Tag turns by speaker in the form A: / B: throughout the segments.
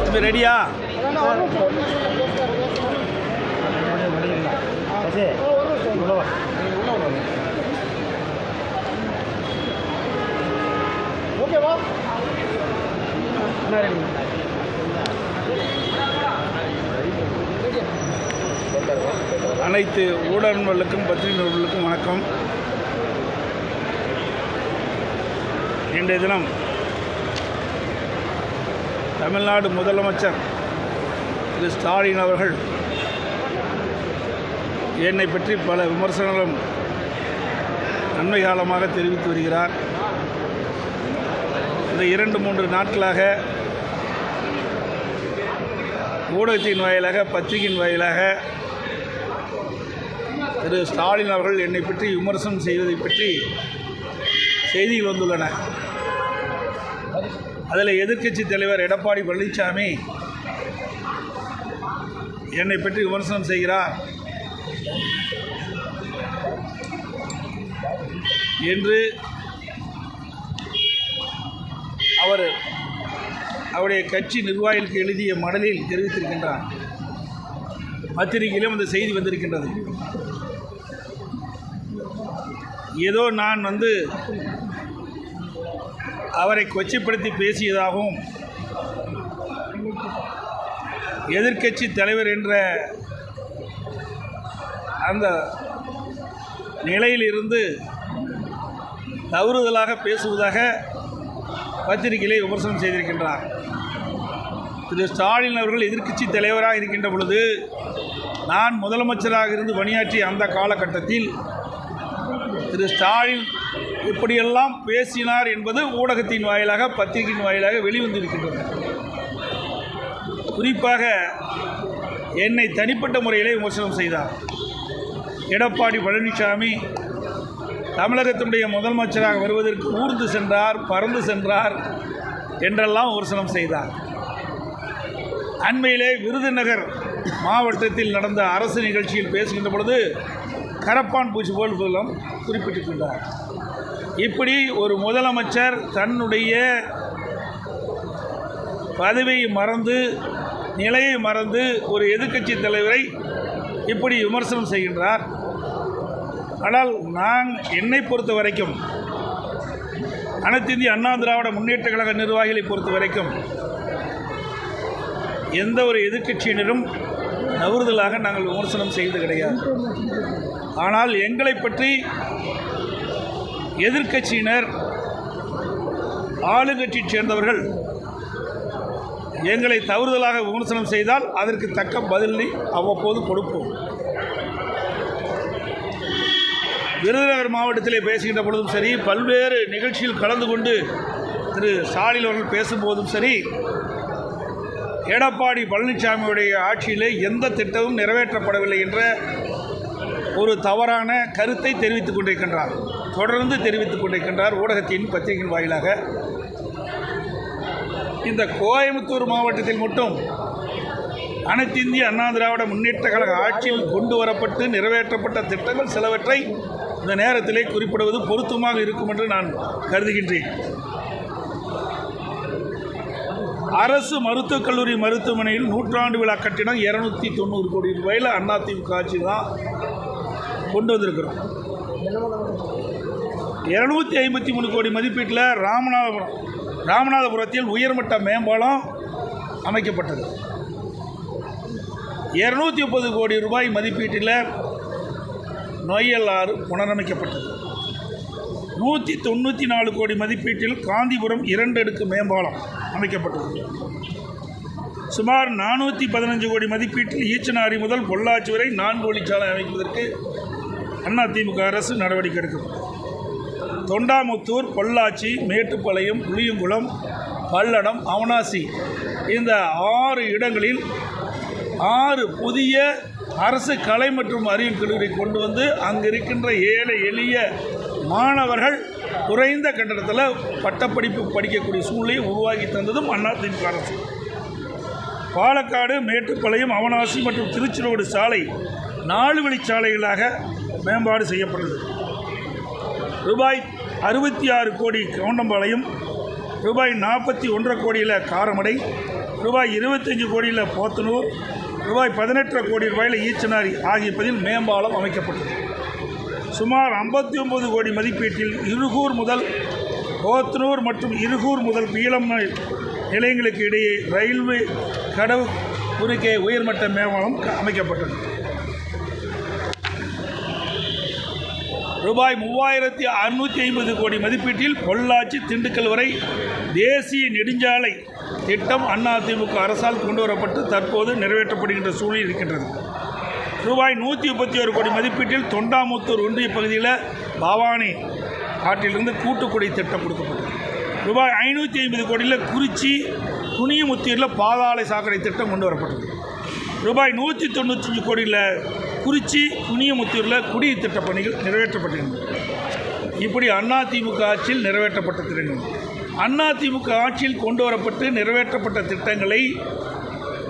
A: தம்பி ரெடியா
B: ஓகேவா
A: அனைத்து ஊடகங்களுக்கும் பத்திரிகைகளுக்கும் வணக்கம். இன்றைய தினம் தமிழ்நாடு முதலமைச்சர் திரு ஸ்டாலின் அவர்கள் என்னை பற்றி பல விமர்சனங்களும் நன்மை காலமாக தெரிவித்து வருகிறார். இந்த இரண்டு மூன்று நாட்களாக ஊடகத்தின் வாயிலாக பத்திரிகையின் வாயிலாக திரு ஸ்டாலின் அவர்கள் என்னை பற்றி விமர்சனம் செய்வதை பற்றி செய்திகள் வந்துள்ளன. அதில் எதிர்க்கட்சி தலைவர் எடப்பாடி பழனிசாமி என்னை பற்றி விமர்சனம் செய்கிறார். என்று அவர் அவருடைய கட்சி நிர்வாகிகளுக்கு எழுதிய மடலில் தெரிவித்திருக்கின்றார். பத்திரிகையிலும் அந்த செய்தி வந்திருக்கின்றது. ஏதோ நான் வந்து அவரை கொச்சைப்படுத்தி பேசியதாகவும் எதிர்க்கட்சி தலைவர் என்ற அந்த நிலையிலிருந்து தவறுதலாக பேசுவதாக பத்திரிகையிலே விமர்சனம் செய்திருக்கின்றார். திரு. ஸ்டாலின் அவர்கள் எதிர்க்கட்சி தலைவராக இருக்கின்ற பொழுது நான் முதலமைச்சராக இருந்து பணியாற்றிய அந்த காலகட்டத்தில் திரு. ஸ்டாலின் இப்படியெல்லாம் பேசினார் என்பது ஊடகத்தின் வாயிலாக பத்திரிகையின் வாயிலாக வெளிவந்திருக்கின்றது. குறிப்பாக என்னை தனிப்பட்ட முறையிலே விமர்சனம் செய்தார். எடப்பாடி பழனிசாமி தமிழகத்தினுடைய முதலமைச்சராக வருவதற்கு ஊர்ந்து சென்றார் பறந்து சென்றார் என்றெல்லாம் விமர்சனம் செய்தார். அண்மையிலே விருதுநகர் மாவட்டத்தில் நடந்த அரசு நிகழ்ச்சியில் பேசுகின்ற பொழுது கரப்பான் பூச்சி போல் மூலம் குறிப்பிட்டிருக்கின்றார். இப்படி ஒரு முதலமைச்சர் தன்னுடைய பதவியை மறந்து நிலையை மறந்து ஒரு எதிர்க்கட்சி தலைவரை இப்படி விமர்சனம் செய்கின்றார். ஆனால் நான் என்னை பொறுத்த வரைக்கும் அனைத்து இந்திய அண்ணா திராவிட முன்னேற்ற கழக நிர்வாகிகளை பொறுத்த வரைக்கும் எந்த ஒரு எதிர்க்கட்சியினரும் தவறுதலாக நாங்கள் விமர்சனம் செய்தது கிடையாது. ஆனால் எங்களை பற்றி எதிர்க்கட்சியினர் ஆளுங்கட்சியைச் சேர்ந்தவர்கள் எங்களை தவறுதலாக விமர்சனம் செய்தால் அதற்கு தக்க பதிலை அவ்வப்போது கொடுப்போம். விருதுநகர் மாவட்டத்திலே பேசுகின்ற பொழுதும் சரி பல்வேறு நிகழ்ச்சியில் கலந்து கொண்டு திரு ஸ்டாலின் அவர்கள் பேசும்போதும் சரி எடப்பாடி பழனிசாமியுடைய ஆட்சியிலே எந்த திட்டமும் நிறைவேற்றப்படவில்லை என்ற ஒரு தவறான கருத்தை தெரிவித்துக் கொண்டிருக்கின்றார். தொடர்ந்து தெரிவித்துக் கொண்டிருக்கின்றார் ஊடகத்தின் பத்திரிகையின் வாயிலாக. இந்த கோயம்புத்தூர் மாவட்டத்தில் மட்டும் அனைத்து இந்திய அண்ணா திராவிட முன்னேற்ற கழக ஆட்சியில் கொண்டு வரப்பட்டு நிறைவேற்றப்பட்ட திட்டங்கள் சிலவற்றை இந்த நேரத்திலே குறிப்பிடுவது பொருத்தமாக இருக்கும் என்று நான் கருதுகின்றேன். அரசு மருத்துவக் கல்லூரி மருத்துவமனையில் நூற்றாண்டு விழா கட்டிடம் இரநூத்தி தொண்ணூறு கோடி ரூபாயில் அதிமுக ஆட்சி தான் கொண்டு வந்திருக்கிறோம். இரநூத்தி ஐம்பத்தி மூணு கோடி மதிப்பீட்டில் ராமநாதபுரம் ராமநாதபுரத்தில் உயர்மட்ட மேம்பாலம் அமைக்கப்பட்டது. இரநூத்தி முப்பது கோடி ரூபாய் மதிப்பீட்டில் நொய்யல் ஆறு புனரமைக்கப்பட்டது. நூற்றி தொண்ணூற்றி நாலு கோடி மதிப்பீட்டில் காந்திபுரம் இரண்டு அடுக்கு மேம்பாலம் அமைக்கப்பட்டது. சுமார் நானூற்றி பதினஞ்சு கோடி மதிப்பீட்டில் ஈச்சனாரி முதல் பொள்ளாச்சி வரை நான்கு வழிச்சாலை அமைப்பதற்கு அதிமுக அரசு நடவடிக்கை எடுக்கும் தொண்டாமுத்தூர் பொள்ளாச்சி மேட்டுப்பாளையம் புளியங்குளம் பல்லடம் அவனாசி இந்த ஆறு இடங்களில் ஆறு புதிய அரசு கலை மற்றும் அறிவியல் கல்லூரி கொண்டு வந்து அங்கு இருக்கின்ற ஏழை எளிய மாணவர்கள் குறைந்த கட்டணத்தில் பட்டப்படிப்பு படிக்கக்கூடிய சூழ்நிலையை உருவாக்கி தந்ததும் அதிமுக அரசு. பாலக்காடு மேட்டுப்பாளையம் அவனாசி மற்றும் திருச்சிரோடு சாலை நாலு வழிச்சாலைகளாக மேம்பாடு செய்யப்பட்டது ரூபாய் அறுபத்தி ஆறு கோடி கவுண்டம்பாளையம் ரூபாய் நாற்பத்தி ஒன்றரை கோடியில் காரமடை ரூபாய் இருபத்தஞ்சி கோடியில் போத்தனூர் ரூபாய் பதினெட்டரை கோடி ரூபாயில் ஈச்சனாரி ஆகிய பதில் மேம்பாலம் அமைக்கப்பட்டது. சுமார் ஐம்பத்தி ஒம்பது கோடி மதிப்பீட்டில் இருகூர் முதல் போத்தனூர் மற்றும் இருகூர் முதல் பீளம் நிலையங்களுக்கு இடையே ரயில்வே கடவு குறுக்கே உயர்மட்ட மேம்பாலம் அமைக்கப்பட்டது. ரூபாய் மூவாயிரத்தி அறுநூற்றி ஐம்பது கோடி மதிப்பீட்டில் பொள்ளாச்சி திண்டுக்கல் வரை தேசிய நெடுஞ்சாலை திட்டம் அதிமுக அரசால் கொண்டு வரப்பட்டு தற்போது நிறைவேற்றப்படுகின்ற சூழல் இருக்கின்றது. ரூபாய் நூற்றி முப்பத்தி ஒரு கோடி மதிப்பீட்டில் தொண்டாமுத்தூர் ஒன்றிய பகுதியில் பவானி ஆற்றிலிருந்து கூட்டுக்குடி திட்டம் கொடுக்கப்பட்டது. ரூபாய் ஐநூற்றி ஐம்பது கோடியில் குறிச்சி துணியமுத்தூரில் பாதாள சாக்கடை திட்டம் கொண்டு வரப்பட்டது. ரூபாய் நூற்றி தொண்ணூத்தஞ்சு கோடியில் குறிச்சி புனியமுத்தூரில் குடிநீர் திட்ட பணிகள் நிறைவேற்றப்பட்டிருந்தது. இப்படி அதிமுக ஆட்சியில் நிறைவேற்றப்பட்ட திட்டங்கள். அதிமுக ஆட்சியில் கொண்டு வரப்பட்டு நிறைவேற்றப்பட்ட திட்டங்களை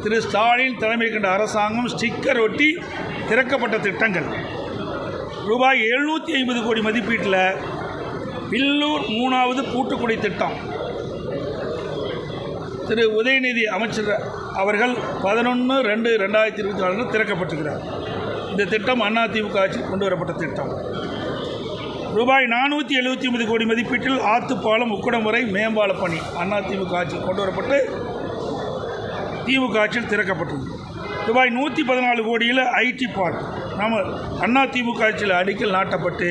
A: திரு ஸ்டாலின் தலைமை கொண்ட அரசாங்கம் ஸ்டிக்கர் ஒட்டி திறக்கப்பட்ட திட்டங்கள். ரூபாய் எழுநூற்றி ஐம்பது கோடி மதிப்பீட்டில் பில்லூர் மூணாவது கூட்டுக்குடி திட்டம். திரு உதயநிதி அமைச்சர் அவர்கள் பதினொன்று ரெண்டு ரெண்டாயிரத்தி இருபத்தி நாலு திறக்கப்பட்டிருக்கிறார். இந்த திட்டம் அதிமுக ஆட்சியில் கொண்டு வரப்பட்ட திட்டம். ரூபாய் நானூற்றி எழுபத்தி ஒன்பது கோடி மதிப்பீட்டில் ஆத்துப்பாலம் உக்கடம் வரை மேம்பால பணி அதிமுக ஆட்சியில் கொண்டு வரப்பட்டு திமுக ஆட்சியில் திறக்கப்பட்டது ரூபாய் நூற்றி பதினாலு கோடியில் ஐடி பார்க். நம்ம அதிமுக ஆட்சியில் அடிக்கல் நாட்டப்பட்டு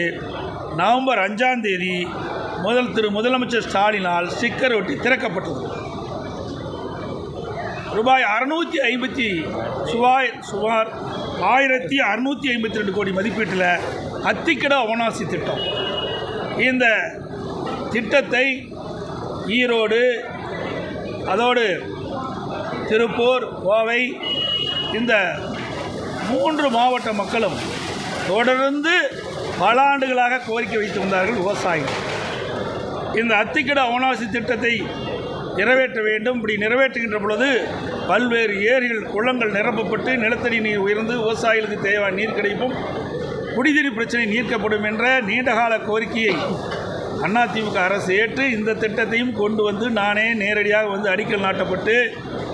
A: நவம்பர் அஞ்சாம் தேதி முதல் திரு முதலமைச்சர் ஸ்டாலினால் ஸ்டிக்கர் ஒட்டி திறக்கப்பட்டது. ரூபாய் அறுநூற்றி ஐம்பத்தி சுவாய் சுமார் ஆயிரத்தி அறுநூற்றி ஐம்பத்தி ரெண்டு கோடி மதிப்பீட்டில் அத்திக்கடா ஓனாசி திட்டம். இந்த திட்டத்தை ஈரோடு அதோடு திருப்பூர் கோவை இந்த மூன்று மாவட்ட மக்களும் தொடர்ந்து பல ஆண்டுகளாக கோரிக்கை வைத்து வந்தார்கள் விவசாயிகள். இந்த அத்திக்கட அவனாசி திட்டத்தை நிறைவேற்ற வேண்டும். இப்படி நிறைவேற்றுகின்ற பொழுது பல்வேறு ஏரிகள் குளங்கள் நிரப்பப்பட்டு நிலத்தடி நீர் உயர்ந்து விவசாயிகளுக்கு தேவையான நீர் கிடைக்கும். குடிநீர் பிரச்சனை நீர்க்கப்படும் என்ற நீண்டகால கோரிக்கையை அதிமுக அரசு ஏற்று இந்த திட்டத்தையும் கொண்டு வந்து நானே நேரடியாக வந்து அடிக்கல் நாட்டப்பட்டு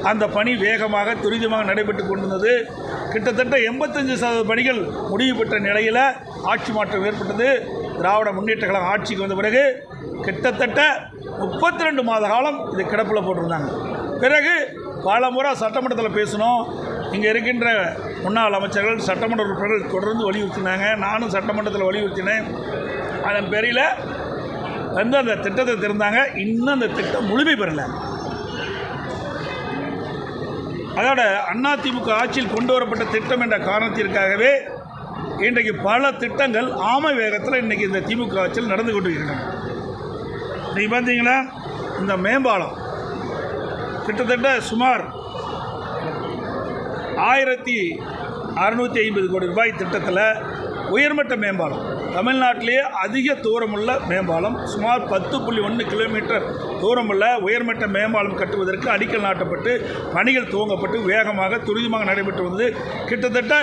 A: அந்த பணி வேகமாக துரிதமாக நடைபெற்று கொண்டிருந்தது. கிட்டத்தட்ட எண்பத்தஞ்சு சதவீத பணிகள் முடிவு பெற்ற நிலையில் ஆட்சி மாற்றம் ஏற்பட்டது. திராவிட முன்னேற்ற கழகம் ஆட்சிக்கு வந்த பிறகு கிட்டத்தட்ட முப்பத்தி ரெண்டு மாத காலம் இது கிடப்பில் போட்டிருந்தாங்க. பிறகு பல முறை சட்டமன்றத்தில் பேசினோம் இங்கே இருக்கின்ற முன்னாள் அமைச்சர்கள் சட்டமன்ற உறுப்பினர்கள் தொடர்ந்து வலியுறுத்தினாங்க. நானும் சட்டமன்றத்தில் வலியுறுத்தினேன். அதன் பேரில் வந்து அந்த திட்டத்தை திறந்தாங்க இன்னும் அந்த திட்டம் முழுமை பெறலை. அதோட அதிமுக ஆட்சியில் கொண்டு வரப்பட்ட திட்டம் என்ற காரணத்திற்காகவே இன்றைக்கு பல திட்டங்கள் ஆமை வேகத்தில் இன்றைக்கி இந்த திமுக ஆட்சியில் நடந்து கொண்டு இருக்கின்றன நீங்கள் பார்த்தீங்கன்னா இந்த மேம்பாலம். கிட்டத்தட்ட சுமார் ஆயிரத்தி அறுநூற்றி ஐம்பது கோடி ரூபாய் திட்டத்தில் உயர்மட்ட மேம்பாலம். தமிழ்நாட்டிலேயே அதிக தூரமுள்ள மேம்பாலம் சுமார் பத்து புள்ளி ஒன்று கிலோமீட்டர் தூரமுள்ள உயர்மட்ட மேம்பாலம் கட்டுவதற்கு அடிக்கல் நாட்டப்பட்டு பணிகள் துவங்கப்பட்டு வேகமாக துரிதமாக நடைபெற்று வந்தது. கிட்டத்தட்ட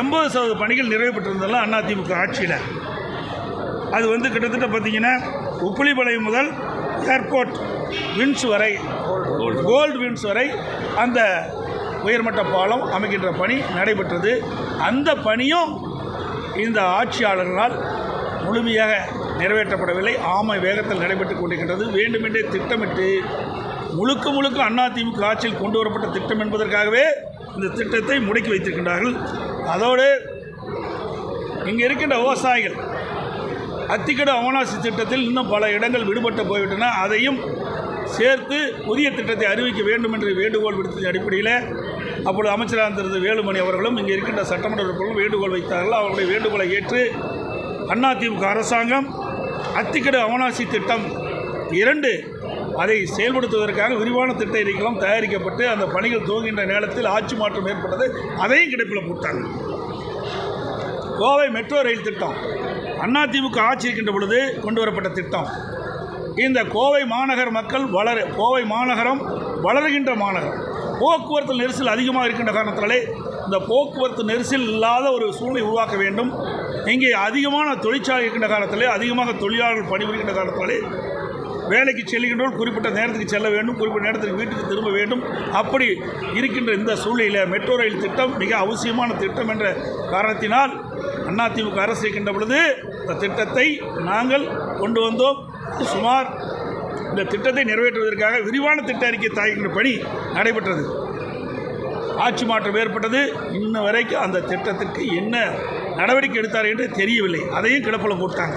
A: எண்பது சதவீத பணிகள் நிறைவு பெற்றிருந்ததெல்லாம் அதிமுக ஆட்சியில். அது வந்து கிட்டத்தட்ட பார்த்திங்கன்னா உப்புளிப்பாளையம் முதல் ஏர்போர்ட் வின்ஸ் வரை கோல்டு வின்ஸ் வரை அந்த உயர்மட்ட பாலம் அமைக்கின்ற பணி நடைபெற்றது. அந்த பணியும் இந்த ஆட்சியாளர்களால் முழுமையாக நிறைவேற்றப்படவில்லை. ஆமை வேகத்தில் நடைபெற்று கொண்டிருக்கின்றது. வேண்டுமென்றே திட்டமிட்டு முழுக்க முழுக்க அதிமுக ஆட்சியில் கொண்டு வரப்பட்ட திட்டம் என்பதற்காகவே இந்த திட்டத்தை முடக்கி வைத்திருக்கின்றார்கள். அதோடு இங்கே இருக்கின்ற விவசாயிகள் அத்திக்கட அவனாசி திட்டத்தில் இன்னும் பல இடங்கள் விடுபட்டு போய்விட்டன. அதையும் சேர்த்து புதிய திட்டத்தை அறிவிக்க வேண்டும் என்று வேண்டுகோள் விடுத்ததின் அடிப்படையில். அப்பொழுது அமைச்சராக இருந்திருந்த வேலுமணி அவர்களும் இங்கே இருக்கின்ற சட்டமன்ற உறுப்பினர்களும் வேண்டுகோள் வைத்தார்கள். அவருடைய வேண்டுகோளை ஏற்று அதிமுக அரசாங்கம் அத்திக்கடு அவனாசி திட்டம் இரண்டு அதை செயல்படுத்துவதற்காக விரிவான திட்ட அறிக்கைகளும் தயாரிக்கப்பட்டு அந்த பணிகள் துவங்கின்ற நேரத்தில் ஆட்சி மாற்றம் ஏற்பட்டது. அதையும் கிடைப்பில் போட்டாங்க. கோவை மெட்ரோ ரயில் திட்டம். அதிமுக ஆட்சி இருக்கின்ற பொழுது கொண்டு வரப்பட்ட திட்டம். இந்த கோவை மாநகர் மக்கள் வளர கோவை மாநகரம் வளர்கின்ற மாநகரம். போக்குவரத்து நெரிசல் அதிகமாக இருக்கின்ற காரணத்தினாலே இந்த போக்குவரத்து நெரிசல் இல்லாத ஒரு சூழ்நிலை உருவாக்க வேண்டும். இங்கே அதிகமான தொழிற்சாலை இருக்கின்ற காலத்திலே அதிகமாக தொழிலாளர்கள் பணிபுரிகின்ற காலத்திலே வேலைக்கு செல்கின்றோர் குறிப்பிட்ட நேரத்துக்கு செல்ல வேண்டும் குறிப்பிட்ட நேரத்துக்கு வீட்டுக்கு திரும்ப வேண்டும். அப்படி இருக்கின்ற இந்த சூழ்நிலையில் மெட்ரோ ரயில் திட்டம் மிக அவசியமான திட்டம் என்ற காரணத்தினால் அதிமுக அரசு இருக்கின்ற பொழுது இந்த திட்டத்தை நாங்கள் கொண்டு வந்தோம். சுமார் இந்த திட்டத்தை நிறைவேற்றுவதற்காக விரிவான திட்ட அறிக்கை தயாரிக்கின்ற பணி நடைபெற்றது. ஆட்சி மாற்றம் ஏற்பட்டது. இன்ன வரைக்கும் அந்த திட்டத்திற்கு என்ன நடவடிக்கை எடுத்தார் என்று தெரியவில்லை. அதையும் கிடப்பில் போட்டாங்க.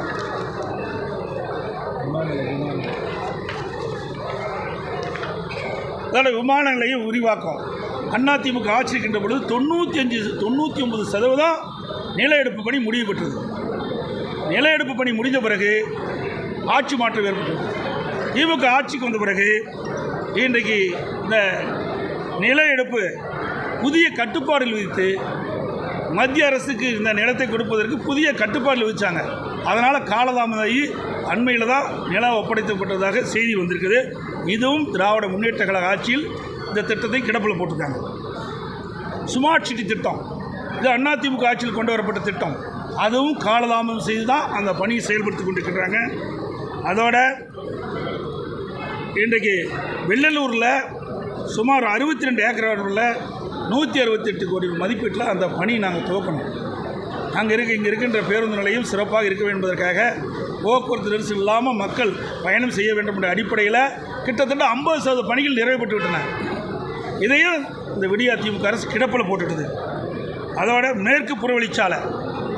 A: அதோட விமான நிலையம் விரிவாக்கம் அதிமுக ஆட்சி இருக்கின்ற பொழுது தொண்ணூற்றி அஞ்சு தொண்ணூற்றி ஒன்பது சதவீதம் நில எடுப்பு பணி முடிவு பெற்றது. நில எடுப்பு பணி முடிந்த பிறகு ஆட்சி மாற்றம் ஏற்பட்டது. திமுக ஆட்சிக்கு வந்த பிறகு இன்றைக்கு இந்த நில எடுப்பு புதிய கட்டுப்பாடுகள் விதித்து மத்திய அரசுக்கு இந்த நிலத்தை கொடுப்பதற்கு புதிய கட்டுப்பாடுகள் விதித்தாங்க அதனால் காலதாமதாகி அண்மையில் தான் நிலம் ஒப்படைக்கப்பட்டதாக செய்தி வந்திருக்குது. இதுவும் திராவிட முன்னேற்ற கழக ஆட்சியில் இந்த திட்டத்தை கிடப்பில் போட்டிருக்காங்க. ஸ்மார்ட் சிட்டி திட்டம். இது அதிமுக ஆட்சியில் கொண்டு வரப்பட்ட திட்டம். அதுவும் காலதாமதம் செய்து தான் அந்த பணியை செயல்படுத்தி கொண்டிருக்கிறாங்க. அதோட இன்றைக்கு வெள்ளலூரில் சுமார் அறுபத்தி ரெண்டு ஏக்கர் அளவில் நூற்றி அறுபத்தெட்டு கோடி மதிப்பீட்டில் அந்த பணி நாங்கள் துவக்கணும். அங்கே இருக்க இங்கே இருக்கின்ற பேருந்து நிலையம் சிறப்பாக இருக்க வேண்டும் என்பதற்காக போக்குவரத்து நெரிசல் இல்லாமல் மக்கள் பயணம் செய்ய வேண்டும் என்ற அடிப்படையில் கிட்டத்தட்ட ஐம்பது சதவீத பணிகள் நிறைவேற்றி விட்டன. இதையும் இந்த விடியா திமுக அரசு கிடப்பில் போட்டுட்டுது அதோட மேற்கு புறவழிச்சாலை.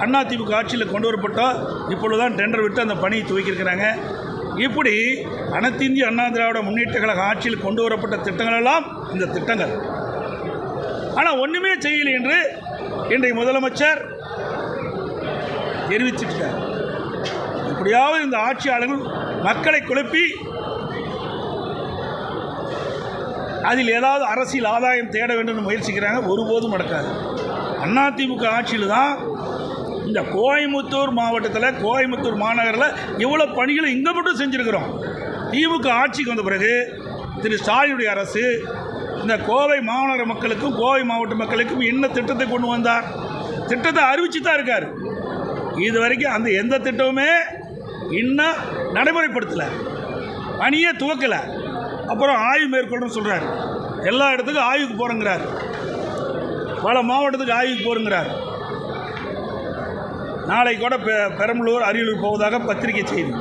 A: அண்ணா திமுக ஆட்சியில் கொண்டு வரப்பட்டோம் இப்பொழுதுதான் டெண்டர் விட்டு அந்த பணியை துவக்கியிருக்கிறாங்க. இப்படி அனைத்திந்திய அண்ணா திராவிட முன்னேற்ற கழக ஆட்சியில் கொண்டு வரப்பட்ட திட்டங்கள் எல்லாம் இந்த திட்டங்கள். ஆனால் ஒன்றுமே செய்யலை என்று இன்றைய முதலமைச்சர் தெரிவிச்சிருக்கார் எப்படியாவது இந்த ஆட்சியாளர்கள் மக்களை குழப்பி அதில் ஏதாவது அரசியல் ஆதாயம் தேட வேண்டும் என்று முயற்சிக்கிறாங்க. ஒருபோதும் நடக்காது. அதிமுக ஆட்சியில் தான் இந்த கோயம்புத்தூர் மாவட்டத்தில் கோயம்புத்தூர் மாநகரில் இவ்வளோ பணிகளை இங்கே மட்டும் செஞ்சுருக்கிறோம். திமுக ஆட்சிக்கு வந்த பிறகு திரு ஸ்டாலினுடைய அரசு இந்த கோவை மாநகர மக்களுக்கும் கோவை மாவட்ட மக்களுக்கும் என்ன திட்டத்தை கொண்டு வந்தார்? திட்டத்தை அறிவிச்சு தான் இருக்கார். இது வரைக்கும் அந்த எந்த திட்டமுமே இன்னும் நடைமுறைப்படுத்தலை. பணியே துவக்கலை. அப்புறம் ஆய்வு மேற்கொள்ளுன்னு சொல்கிறார் எல்லா இடத்துக்கும் ஆய்வுக்கு போகிறேங்கிறார் பல மாவட்டத்துக்கு ஆய்வுக்கு போருங்கிறார். நாளை கூட பெ- பெரம்பலூர் அரியலூர் போவதாக பத்திரிகை செய்தி.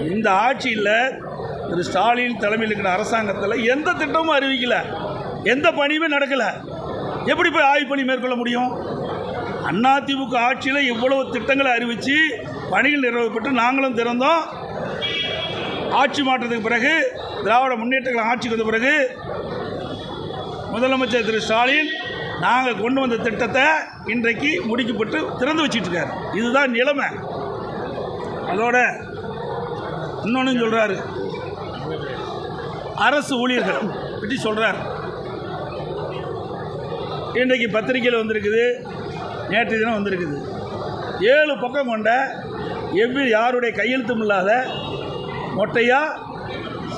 A: இந்த ஆட்சியில் திரு ஸ்டாலின் தலைமையில் இருக்கிற அரசாங்கத்தில் எந்த திட்டமும் அறிவிக்கலை. எந்த பணியுமே நடக்கலை. எப்படி போய் ஆய்வு பணி மேற்கொள்ள முடியும்? அதிமுக ஆட்சியில் இவ்வளவு திட்டங்களை அறிவித்து பணிகள் நிறைவேற்று நாங்களும் திறந்தோம். ஆட்சி மாற்றத்துக்கு பிறகு திராவிட முன்னேற்றங்கள் ஆட்சிக்கு வந்த பிறகு முதலமைச்சர் திரு ஸ்டாலின் நாங்கள் கொண்டு வந்த திட்டத்தை இன்றைக்கு முடிக்கப்பட்டு திறந்து வச்சிட்ருக்காரு இதுதான் நிலைமை. அதோட இன்னொன்று சொல்கிறாரு அரசு ஊழியர்கள் பற்றி சொல்கிறார் இன்றைக்கு பத்திரிக்கையில் வந்திருக்குது நேற்று தினம் வந்திருக்குது. ஏழு பக்கம் கொண்ட எவ்வி யாருடைய கையெழுத்தும் இல்லாத மொட்டையாக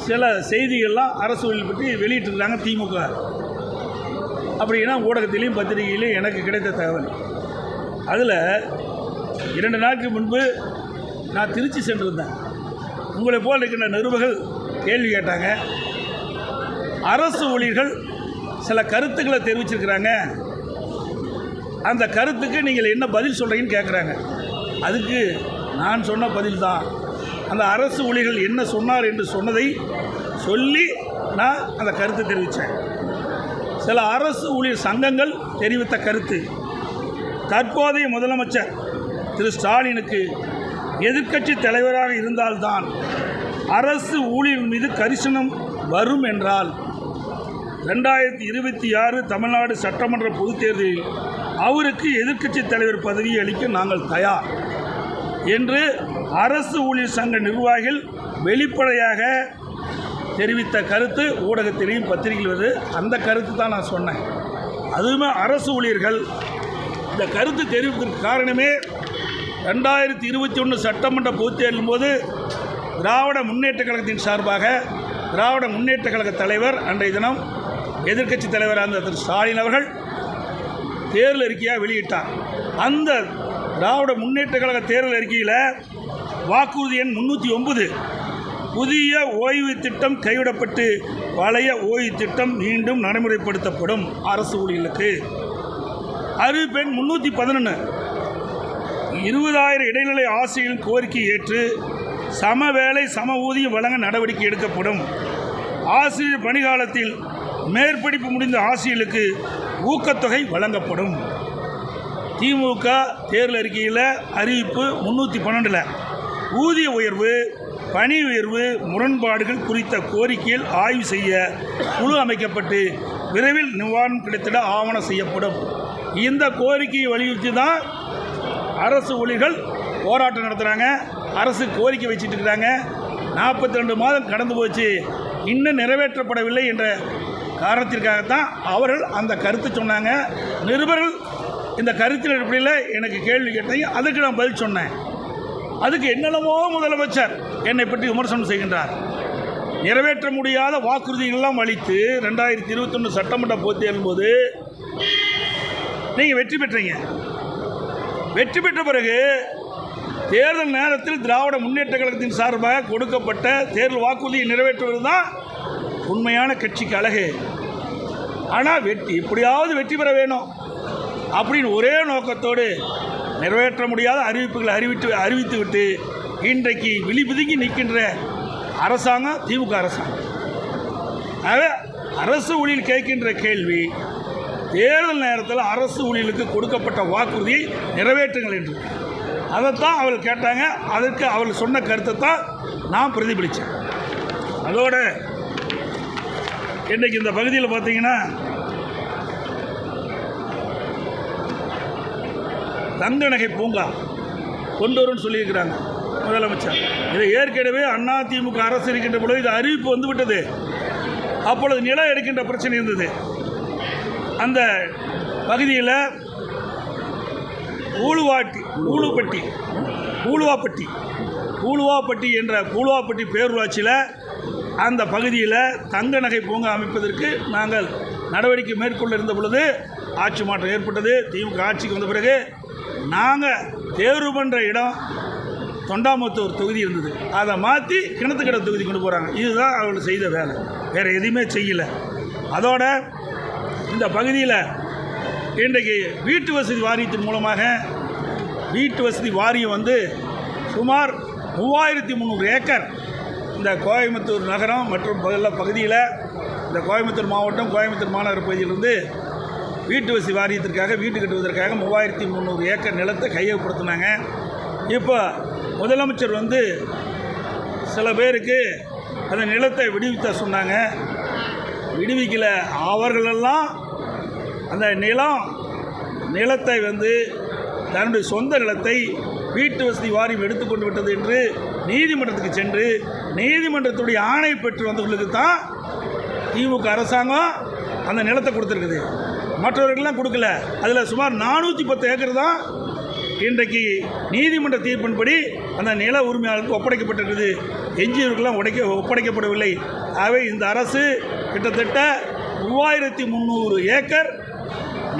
A: சில செய்திகள்லாம் அரசு ஊழியர் பற்றி வெளியிட்டிருக்காங்க திமுக. அப்படின்னா ஊடகத்திலையும் பத்திரிகையிலையும் எனக்கு கிடைத்த தகவல். அதில் இரண்டு நாட்களுக்கு முன்பு நான் திருச்சி சென்றிருந்தேன். உங்களை போல் இருக்கின்ற நிருபர்கள் கேள்வி கேட்டாங்க. அரசு ஊழியர்கள் சில கருத்துக்களை தெரிவிச்சிருக்கிறாங்க. அந்த கருத்துக்கு நீங்கள் என்ன பதில் சொல்கிறீங்கன்னு கேட்குறாங்க அதுக்கு நான் சொன்ன பதில் தான் அந்த அரசு ஊழியர்கள் என்ன சொன்னார் என்று சொன்னதை சொல்லி நான் அந்த கருத்தை தெரிவித்தேன் சில அரசு ஊழியர் சங்கங்கள் தெரிவித்த கருத்து. தற்போதைய முதலமைச்சர் திரு ஸ்டாலினுக்கு எதிர்க்கட்சி தலைவராக இருந்தால்தான் அரசு ஊழியர் மீது கரிசனம் வரும் என்றால் ரெண்டாயிரத்தி இருபத்தி ஆறு தமிழ்நாடு சட்டமன்ற பொதுத் தேர்தலில் அவருக்கு எதிர்க்கட்சி தலைவர் பதவியை அளிக்க நாங்கள் தயார் என்று அரசு ஊழியர் சங்க நிர்வாகிகள் வெளிப்படையாக தெரிவித்த கருத்து ஊடகத்திலையும் பத்திரிகையில் வருது அந்த கருத்து தான் நான் சொன்னேன். அதுவுமே அரசு ஊழியர்கள் இந்த கருத்து தெரிவிப்பதற்கு காரணமே ரெண்டாயிரத்தி இருபத்தி ஒன்று சட்டமன்ற பொதுத் போது திராவிட முன்னேற்ற கழகத்தின் சார்பாக திராவிட முன்னேற்ற கழக தலைவர் அன்றைய தினம் எதிர்க்கட்சி தலைவராக இருந்த திரு ஸ்டாலின் அவர்கள் தேர்தல் அறிக்கையாக வெளியிட்டார். அந்த திராவிட முன்னேற்ற கழக தேர்தல் அறிக்கையில் வாக்குறுதி எண் முந்நூற்றி ஒன்பது. புதிய ஓய்வு திட்டம் கைவிடப்பட்டு பழைய ஓய்வு திட்டம் மீண்டும் நடைமுறைப்படுத்தப்படும் அரசு ஊழியர்களுக்கு. அறிவிப்பெண் முன்னூற்றி பதினொன்று இருபதாயிரம் இடைநிலை ஆசிரியர்கள் கோரிக்கை ஏற்று சம வேலை சம ஊதியம் வழங்க நடவடிக்கை எடுக்கப்படும். ஆசிரியர் பணிகாலத்தில் மேற்படிப்பு முடிந்த ஆசிரியர்களுக்கு ஊக்கத்தொகை வழங்கப்படும். திமுக தேர்தல் அறிக்கையில் அறிவிப்பு முன்னூற்றி பன்னெண்டில். ஊதிய உயர்வு பணி உயர்வு முரண்பாடுகள் குறித்த கோரிக்கையில் ஆய்வு செய்ய குழு அமைக்கப்பட்டு விரைவில் நிவாரணம் கிடைத்திட ஆவணம் செய்யப்படும். இந்த கோரிக்கையை வலியுறுத்தி தான் அரசு ஊழியர்கள் போராட்டம் நடத்துகிறாங்க அரசு கோரிக்கை வச்சுட்டு இருக்கிறாங்க நாற்பத்தி ரெண்டு மாதம் கடந்து போச்சு. இன்னும் நிறைவேற்றப்படவில்லை என்ற காரணத்திற்காகத்தான் அவர்கள் அந்த கருத்து சொன்னாங்க. நிருபர்கள் இந்த கருத்தில் அடிப்படையில் எனக்கு கேள்வி கேட்டீங்க அதுக்கு நான் பதில் சொன்னேன். அதுக்கு என்னென்னமோ முதலமைச்சர் என்னை பற்றி விமர்சனம் செய்கின்றார். நிறைவேற்ற முடியாத வாக்குறுதிகளெல்லாம் அளித்து ரெண்டாயிரத்தி இருபத்தொன்று சட்டமன்ற போத்தி தேர்தல் நீங்கள் வெற்றி பெற்றீங்க. வெற்றி பெற்ற பிறகு தேர்தல் நேரத்தில் திராவிட முன்னேற்ற கழகத்தின் சார்பாக கொடுக்கப்பட்ட தேர்தல் வாக்குறுதியை நிறைவேற்றுவது தான் உண்மையான கட்சிக்கு அழகு. ஆனால் வெற்றி எப்படியாவது வெற்றி பெற வேணும் அப்படின்னு ஒரே நோக்கத்தோடு நிறைவேற்ற முடியாத அறிவிப்புகளை அறிவித்து அறிவித்து விட்டு இன்றைக்கு விழிபிதுங்கி நிற்கின்ற அரசாங்கம் திமுக அரசாங்கம். ஆக அரசு ஊழியர் கேட்கின்ற கேள்வி தேர்தல் நேரத்தில் அரசு ஊழியர்களுக்கு கொடுக்கப்பட்ட வாக்குறுதியை நிறைவேற்றுங்கள் என்று. அதைத்தான் அவள் கேட்டாங்க. அதற்கு அவள் சொன்ன கருத்தை தான் நான் பிரதிபலித்தேன். அதோட இன்றைக்கி இந்த பகுதியில் பார்த்தீங்கன்னா தங்க நகை பூங்கா கொண்டு வரும்னு சொல்லியிருக்கிறாங்க. முதலமைச்சர். இதை ஏற்கனவே அண்ணா திமுக அரசு இருக்கின்ற பொழுது இது அறிவிப்பு வந்துவிட்டது. அப்பொழுது நிலம் எடுக்கின்ற பிரச்சனை இருந்தது. அந்த பகுதியில் ஊழுவாட்டி ஊழுப்பட்டி ஊழுவாப்பட்டி ஊழுவாப்பட்டி என்ற ஊழுவாப்பட்டி பேரூராட்சியில் அந்த பகுதியில் தங்க நகை பூங்கா அமைப்பதற்கு நாங்கள் நடவடிக்கை மேற்கொள்ள இருந்த பொழுது ஆட்சி மாற்றம் ஏற்பட்டது. திமுக ஆட்சிக்கு வந்த பிறகு நாங்கள் தேர்வு பண்ணுற இடம் தொண்டாமுத்தூர் தொகுதி இருந்தது. அதை மாற்றி கிணத்துக்கடை தொகுதி கொண்டு போகிறாங்க இதுதான் அவர்கள் செய்த வேலை. வேறு எதுவுமே செய்யலை. அதோட இந்த பகுதியில் இன்றைக்கு வீட்டு வசதி வாரியத்தின் மூலமாக வீட்டு வசதி வாரியம் வந்து சுமார் மூவாயிரத்தி முந்நூறு ஏக்கர் இந்த கோயம்புத்தூர் நகரம் மற்றும் பல பகுதியில் இந்த கோயம்புத்தூர் மாவட்டம் கோயம்புத்தூர் மாநகர பகுதியிலிருந்து வீட்டு வசதி வாரியத்திற்காக வீட்டு கட்டுவதற்காக மூவாயிரத்தி முந்நூறு ஏக்கர் நிலத்தை கையகப்படுத்தினாங்க. இப்போ முதலமைச்சர் வந்து சில பேருக்கு அந்த நிலத்தை விடுவித்த சொன்னாங்க. விடுவிக்கலை. அவர்களெல்லாம் அந்த நிலம் நிலத்தை வந்து தன்னுடைய சொந்த நிலத்தை வீட்டு வசதி வாரியம் எடுத்துக்கொண்டு விட்டது என்று நீதிமன்றத்துக்கு சென்று நீதிமன்றத்துடைய ஆணை பெற்று வந்தவர்களுக்கு தான் திமுக அரசாங்கம் அந்த நிலத்தை கொடுத்துருக்குது. மற்றவர்கள்லாம் கொடுக்கல. அதில் சுமார் நானூற்றி பத்து ஏக்கர் தான் இன்றைக்கு நீதிமன்ற தீர்ப்பின்படி அந்த நில உரிமையாளருக்கு ஒப்படைக்கப்பட்டிருக்குது எஞ்சியவர்கள்லாம் உடைக்க ஒப்படைக்கப்படவில்லை. ஆகவே இந்த அரசு கிட்டத்தட்ட மூவாயிரத்தி முந்நூறு ஏக்கர்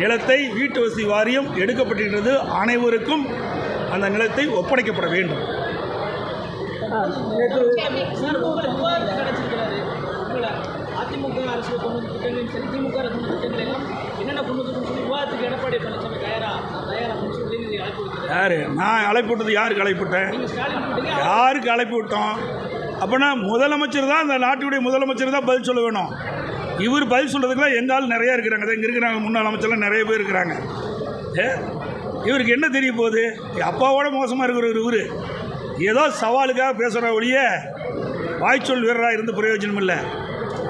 A: நிலத்தை வீட்டு வசதி வாரியம் எடுக்கப்பட்டிருக்கிறது. அனைவருக்கும் அந்த நிலத்தை ஒப்படைக்கப்பட வேண்டும்.
B: அதிமுக அரசு சரி திமுக அரசு திட்டங்கள் எல்லாம் என்னென்ன கொண்டு சொல்லி விவாதத்துக்கு எடப்பாடி பழனிசாமி தயாரா தயாரா அப்படின்னு சொல்லி நீங்க அழைப்பு விடுக்கிறார்
A: யார்? நான் அழைப்பு விட்டது யாருக்கு அழைப்பு விட்டேன் யாருக்கு அழைப்பு விட்டோம் அப்போனா முதலமைச்சர் தான் இந்த நாட்டுடைய முதலமைச்சர் தான் பதில் சொல்ல வேணும். இவர் பதில் சொல்கிறதுக்குலாம் எங்க ஆள் நிறையா இருக்கிறாங்க. இங்கே இருக்கிறாங்க முன்னாள் அமைச்சர்லாம் நிறைய பேர் இருக்கிறாங்க. ஏ இவருக்கு என்ன தெரிய போகுது? அப்பாவோட மோசமாக இருக்கிறவர் இவர். ஏதோ சவாலுக்காக பேசுகிற ஒழிய வாய்ச்சொல் வீரராக இருந்து பிரயோஜனம் இல்லை.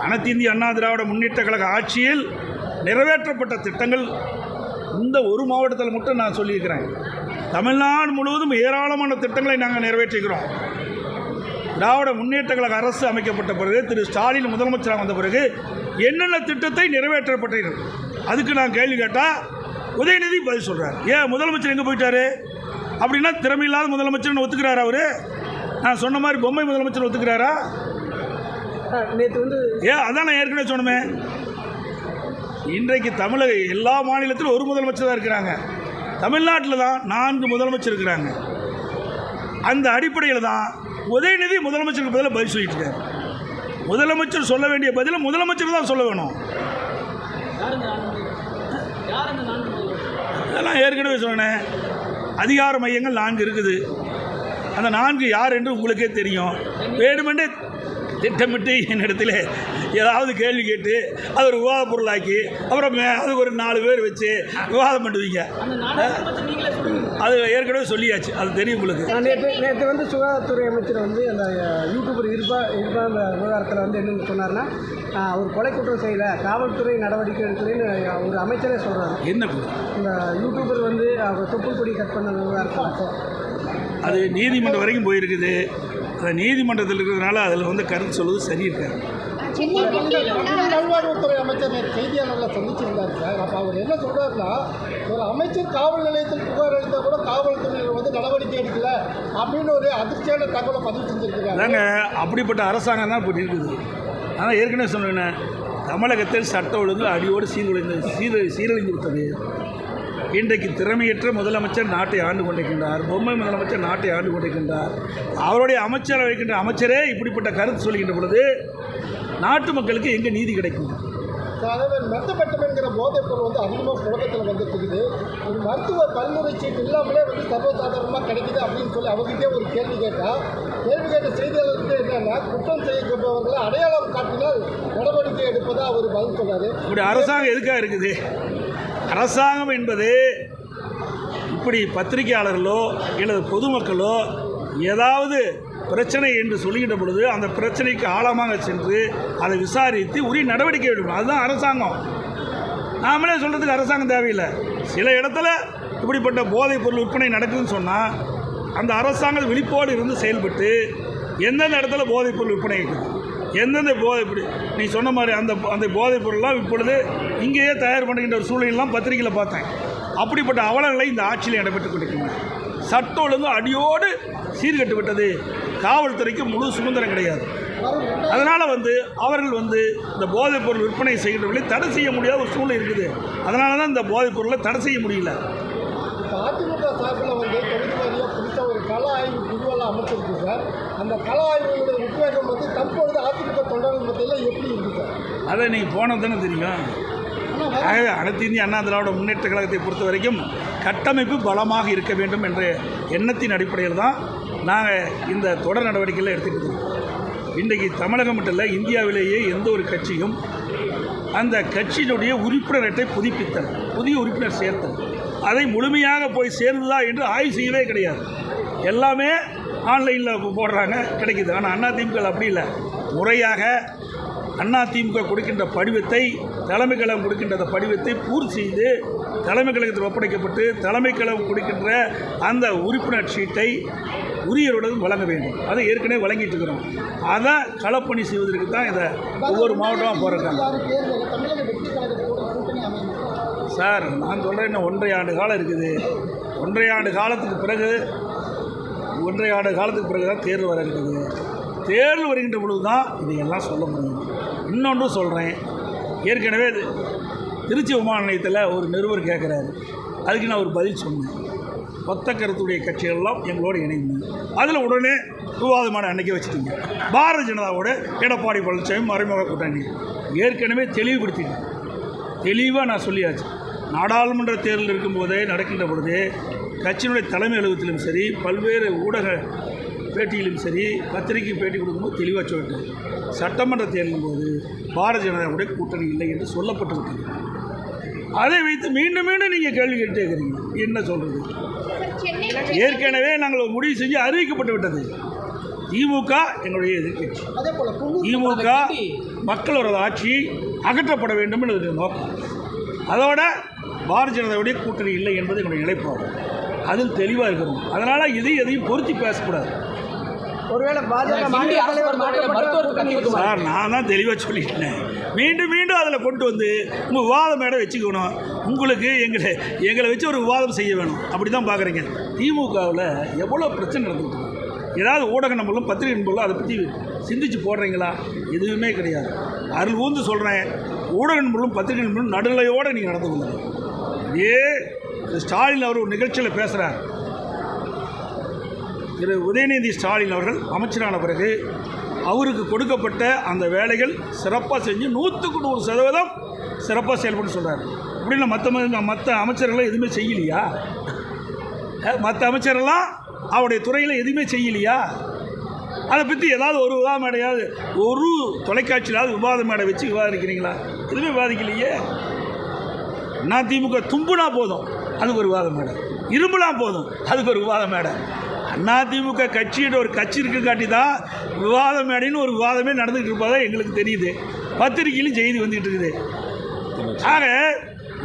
A: அனைத்து இந்திய அண்ணா திராவிட முன்னேற்ற கழக ஆட்சியில் நிறைவேற்றப்பட்ட திட்டங்கள் இந்த ஒரு மாவட்டத்தில் மட்டும் நான் சொல்லியிருக்கிறேன். தமிழ்நாடு முழுவதும் ஏராளமான திட்டங்களை நாங்கள் நிறைவேற்றிக்கிறோம் திராவிட முன்னேற்ற கழக அரசு அமைக்கப்பட்ட பிறகு திரு ஸ்டாலின் முதலமைச்சராக வந்த பிறகு என்னென்ன திட்டத்தை நிறைவேற்றப்பட்டீர்கள் அதுக்கு நான் கேள்வி கேட்டால் உதயநிதி பதில் சொல்கிறார் ஏன் முதலமைச்சர் எங்கே போயிட்டாரு? அப்படின்னா திறமையில்லாத முதலமைச்சர்னு ஒத்துக்கிறாரா அவர்? நான் சொன்ன மாதிரி பொம்மை முதலமைச்சர் ஒத்துக்கிறாரா?
B: நேற்று வந்து
A: ஏன் அதான் நான் ஏற்கனவே சொன்னமே இன்றைக்கு தமிழக எல்லா மாநிலத்திலும் ஒரு முதலமைச்சர் தான் இருக்கிறாங்க. தமிழ்நாட்டில் தான் நான்கு முதலமைச்சர் இருக்கிறாங்க அந்த அடிப்படையில் தான் உதயநிதி முதலமைச்சருக்கு பதிலாக பதில் சொல்லிட்டு இருக்காரு. முதலமைச்சர் சொல்ல வேண்டிய பதில் முதலமைச்சர் தான் சொல்ல வேணும். அதெல்லாம் ஏற்கனவே சொன்னேன் அதிகார மையங்கள் நான்கு இருக்குது. அந்த நான்கு யார் என்று உங்களுக்கே தெரியும். வேணுமென்றே திட்டமிட்டு என்னிடத்தில் ஏதாவது கேள்வி கேட்டு அது ஒரு விவாத பொருளாக்கி அப்புறம் மே- அதுக்கு ஒரு நாலு பேர் வச்சு விவாதம் பண்ணுவீங்க. அது ஏற்கனவே சொல்லியாச்சு. அது தெரியும் உங்களுக்கு.
C: நான் நேற்று நேற்று வந்து சுகாதாரத்துறை அமைச்சர் வந்து அந்த யூடியூபர் இருப்பா இருப்பா அந்த விவகாரத்தில் வந்து என்னென்னு சொன்னார்னா அவர் கொலை குற்றம் செய்யலை காவல்துறை நடவடிக்கை எடுக்கலன்னு ஒரு அமைச்சரே சொல்கிறாரு
A: என்ன?
C: இந்த யூடியூபர் வந்து அவர் தொப்புள் கொடி கட் பண்ண விவகாரத்தில்
A: அது நீதிமன்றம் வரைக்கும் போயிருக்குது. அந்த நீதிமன்றத்தில் இருக்கிறதுனால அதில் வந்து கருத்து சொல்வது சரி இருக்காது
D: நல்வாழ்வுத்துறை அமைச்சர் செய்தியாளர்களை சந்திச்சிருந்தார் சார். அப்போ அவர் என்ன சொல்றாருன்னா ஒரு அமைச்சர் காவல் நிலையத்தில் புகார் அளித்தால் கூட காவல்துறையினர் வந்து நடவடிக்கை எடுக்கல அப்படின்னு ஒரு அதிர்ச்சியான தகவலை பதிவு செஞ்சிருக்கிறாங்க
A: அதாங்க அப்படிப்பட்ட அரசாங்கம் தான் இப்படி இருக்குது ஆனால் ஏற்கனவே சொன்னேன் தமிழகத்தில் சட்ட ஒழுங்கு அடியோடு சீர்குலைந்து சீர சீரழிந்து விட்டது. இன்றைக்கு திறமையற்ற முதலமைச்சர் நாட்டை ஆண்டு கொண்டிருக்கின்றார். பொம்மை முதலமைச்சர் நாட்டை ஆண்டு கொண்டிருக்கின்றார். அவருடைய அமைச்சர் இருக்கின்ற அமைச்சரே இப்படிப்பட்ட கருத்து சொல்கின்ற பொழுது நாட்டு மக்களுக்கு எங்கே நீதி கிடைக்கும்?
D: அதாவது மெத்தப்பட்டம் என்கிற போதைப் பொருள் வந்து அதிகமாக புழக்கத்தில் வந்துட்டு இருக்குது ஒரு மருத்துவ பரிந்துரை சீட்டு இல்லாமலே வந்து சர்வசாதாரணமாக கிடைக்குது அப்படின்னு சொல்லி அவர்கிட்டே ஒரு கேள்வி கேட்டால் கேள்வி கேட்ட செய்தியாளர்கிட்ட என்னன்னா குற்றம் செய்யப்பட்டவர்களை அடையாளம் காட்டினால் நடவடிக்கை எடுப்பதா அவர் பதில் சொன்னார்
A: அரசாங்கம் எதுக்காக இருக்குது? அரசாங்கம் என்பது இப்படி பத்திரிகையாளர்களோ அல்லது பொதுமக்களோ ஏதாவது பிரச்சனை என்று சொல்லுகின்ற பொழுது அந்த பிரச்சனைக்கு ஆழமாக சென்று அதை விசாரித்து உரிய நடவடிக்கை எடுக்கணும். அதுதான் அரசாங்கம். நாமளே சொல்கிறதுக்கு அரசாங்கம் தேவையில்லை. சில இடத்துல இப்படிப்பட்ட போதைப் பொருள் விற்பனை நடக்குதுன்னு சொன்னால் அந்த அரசாங்கம் விழிப்போடு இருந்து செயல்பட்டு எந்தெந்த இடத்துல போதைப் பொருள் விற்பனை இருக்குது? எந்தெந்த போதை இப்படி நீ சொன்ன மாதிரி அந்த அந்த போதைப் பொருள்லாம் இப்பொழுது இங்கேயே தயார் பண்ணுகின்ற ஒரு சூழ்நிலாம் பத்திரிகையில் பார்த்தேன். அப்படிப்பட்ட அவலங்களை இந்த ஆட்சியில் நடைபெற்றுக் கொண்டிருக்கின்றன. சட்ட ஒழுங்கு அடியோடு சீர்கெட்டு விட்டது. காவல்துறைக்கு முழு சுதந்திரம் கிடையாது. அதனால் வந்து அவர்கள் வந்து இந்த போதைப் பொருள் விற்பனை செய்கிறவர்களை தடை செய்ய முடியாத ஒரு சூழ்நிலை இருக்குது. அதனால தான் இந்த போதைப் பொருளை தடை செய்ய முடியல.
D: இப்போ அதிமுக சார்பில் வந்து தொகுதி புதுசாக ஒரு கள ஆய்வு குழுவெல்லாம் அமைச்சிருக்கு சார். அந்த கள ஆய்வுடைய உத்வேகம் வந்து தற்பொழுது அதிமுக தொண்டர்கள் மத்தியில் எப்படி இருக்கு சார்?
A: அதை நீங்கள் போனது தானே தெரியும். ஆகவே அனைத்து இந்திய அண்ணா திராவிட முன்னேற்ற கழகத்தை பொறுத்த வரைக்கும் கட்டமைப்பு பலமாக இருக்க வேண்டும் என்ற எண்ணத்தின் அடிப்படையில் தான் நாங்கள் இந்த தொடர் நடவடிக்கைகளை எடுத்துக்கிட்டு இன்றைக்கு தமிழகம் மட்டும் இல்லை இந்தியாவிலேயே எந்த ஒரு கட்சியும் அந்த கட்சியினுடைய உறுப்பினர் அட்டை புதுப்பித்தல் புதிய உறுப்பினர் சேர்த்தல். அதை முழுமையாக போய் சேர்ந்ததா என்று ஆய்வு செய்யவே கிடையாது. எல்லாமே ஆன்லைனில் போடுறாங்க கிடைக்குது. ஆனால் அதிமுக அப்படி இல்லை. முறையாக அதிமுக கொடுக்கின்ற படிவத்தை தலைமை கழகம் கொடுக்கின்ற படிவத்தை பூர்த்தி செய்து தலைமை கழகத்தில் ஒப்படைக்கப்பட்டு தலைமை கழகம் கொடுக்கின்ற அந்த உறுப்பினர் சீட்டை உரியருடன் வழங்க வேண்டும். அதை ஏற்கனவே வழங்கிட்டு இருக்கிறோம். அதை களப்பணி செய்வதற்கு தான் இதை ஒவ்வொரு மாவட்டமாக போகிறாங்க சார் நான் சொல்கிறேன் இன்னும் ஒன்றரை ஆண்டு காலம் இருக்குது. ஒன்றரை ஆண்டு காலத்துக்கு பிறகு ஒன்றை ஆண்டு காலத்துக்கு பிறகு தான் தேர்வு வர தேர்வு வருகின்ற பொழுது தான் இதையெல்லாம் சொல்ல முடியும். இன்னொன்று சொல்கிறேன் ஏற்கனவே திருச்சி விமான நிலையத்தில் ஒரு நிருபர் கேட்குறாரு அதுக்கு நான் ஒரு பதில் சொன்னேன். ஒத்த கருத்துடைய கட்சிகள்லாம் எங்களோட இணைந்து. அதில் உடனே விவாதமான அன்னைக்கு வச்சுட்டீங்க. பாரதிய ஜனதாவோட எடப்பாடி பழனிசாமி மறைமுக கூட்டணி. ஏற்கனவே தெளிவுபடுத்திட்டேன். தெளிவாக நான் சொல்லியாச்சு. நாடாளுமன்ற தேர்தல் இருக்கும்போதே நடக்கின்ற பொழுது கட்சியினுடைய தலைமை அலுவலகத்திலும் சரி பல்வேறு ஊடக பேட்டியிலும் சரி பத்திரிகை பேட்டி கொடுக்கும்போது தெளிவாக சொல்லிட்டேன் சட்டமன்ற தேர்தலின் போது பாரதிய ஜனதாவுடைய கூட்டணி இல்லை என்று சொல்லப்பட்டிருக்கிறது. அதை வைத்து மீண்டும் மீண்டும் நீங்கள் கேள்வி கேட்டே இருக்கிறீங்க. என்ன சொல்கிறது ஏற்கனவே நாங்கள் முடிவு செஞ்சு அறிவிக்கப்பட்டு விட்டது. திமுக எங்களுடைய எதிர்க்கட்சி.
D: அதே போல குழு
A: திமுக மக்களோட ஆட்சி அகற்றப்பட வேண்டும் என்பது நோக்கம். அதோட பாரதிய ஜனதாவுடைய கூட்டணி இல்லை என்பது என்னுடைய நிலைப்பாடு. அதில் தெளிவாக இருக்கிறோம் அதனால் இதையும் எதையும் பொருத்தி பேசக்கூடாது.
C: ஒருவேளை பாஜக
A: சார் நான் தான் தெளிவாக சொல்லிட்டேன். மீண்டும் மீண்டும் அதில் கொண்டு வந்து உங்கள் விவாத மேடை வச்சுக்கணும். உங்களுக்கு எங்களை எங்களை வச்சு ஒரு விவாதம் செய்ய வேணும். அப்படி தான் பார்க்குறீங்க திமுகவில் எவ்வளோ பிரச்சனை நடந்துட்டு இருக்கு. ஏதாவது ஊடக நம்பளும் பத்திரிகை நம்பளும் அதை பற்றி சிந்திச்சு போடுறீங்களா? எதுவுமே கிடையாது. அருள் ஊந்து சொல்கிறேன் ஊடக நம்பளும் பத்திரிகை நம்பளும் நடுநிலையோடு நீங்கள் நடந்து கொள்ளுங்க. இதே ஸ்டாலின் அவர் ஒரு நிகழ்ச்சியில் பேசுகிறார் திரு உதயநிதி ஸ்டாலின் அவர்கள் அமைச்சரான பிறகு அவருக்கு கொடுக்கப்பட்ட அந்த வேலைகள் சிறப்பாக செஞ்சு நூற்றுக்கு நூறு சதவீதம் சிறப்பாக செயல்பட்டு சொல்கிறார் அப்படின்னா மற்ற மற்ற அமைச்சர்கள் எதுவுமே செய்யலையா? மற்ற அமைச்சரெல்லாம் அவருடைய துறையில் எதுவுமே செய்யலையா? அதை பற்றி ஏதாவது ஒரு விவாத மேடையாவது ஒரு தொலைக்காட்சியிலாவது விவாத மேடை வச்சு விவாதிக்கிறீங்களா? எதுவுமே விவாதிக்கலையே. நான் திமுக தும்புனா போதும். அதுக்கு ஒரு விவாதம் மேடம். இரும்புனா போதும். அதுக்கு ஒரு விவாதம் மேடை அண்ணா திமுக கட்சியோட ஒரு கட்சி இருக்கு காட்டி தான் விவாத மேடைன்னு ஒரு விவாதமே நடந்துகிட்டு இருப்பதா எங்களுக்கு தெரியுது. பத்திரிகையிலும் செய்தி வந்துகிட்டு இருக்குது. ஆக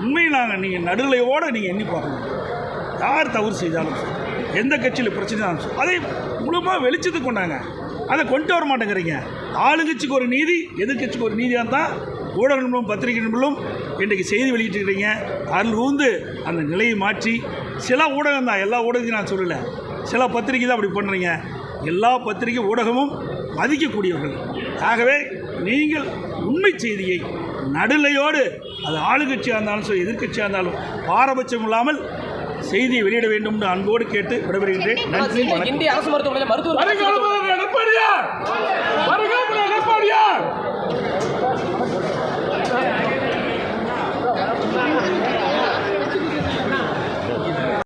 A: உண்மையை நாங்கள் நீங்கள் நடுநிலையோடு நீங்கள் எண்ணி பார்க்கணும். யார் தவறு செய்தாலும் எந்த கட்சியில் பிரச்சனை அதை முழுமாக வெளிச்சத்துக்கு கொண்டாங்க. அதை கொண்டு வர மாட்டேங்கிறீங்க. ஆளுங்கட்சிக்கு ஒரு நீதி எதிர்க்கட்சிக்கு ஒரு நீதியாக தான் ஊடக நண்பர்களும் பத்திரிகை நண்பர்களும் இன்றைக்கு செய்தி வெளியிட்டிருக்கிறீங்க. அதில் ஊந்து அந்த நிலையை மாற்றி சில ஊடகம் தான் எல்லா ஊடகத்தையும் நான் சொல்லலை. சில பத்திரிகை தான் அப்படி பண்ணுறீங்க எல்லா பத்திரிகை ஊடகமும் மதிக்கக்கூடியவர்கள். ஆகவே நீங்கள் உண்மை செய்தியை நடுநிலையோடு அது ஆளுங்கட்சியாக இருந்தாலும் சரி எதிர்க்கட்சியாக இருந்தாலும் பாரபட்சம் இல்லாமல் செய்தியை வெளியிட வேண்டும் என்று அன்போடு கேட்டு விடைபெறுகின்றேன். நன்றி
B: இந்திய அரசு மருத்துவமனையில் மருத்துவர்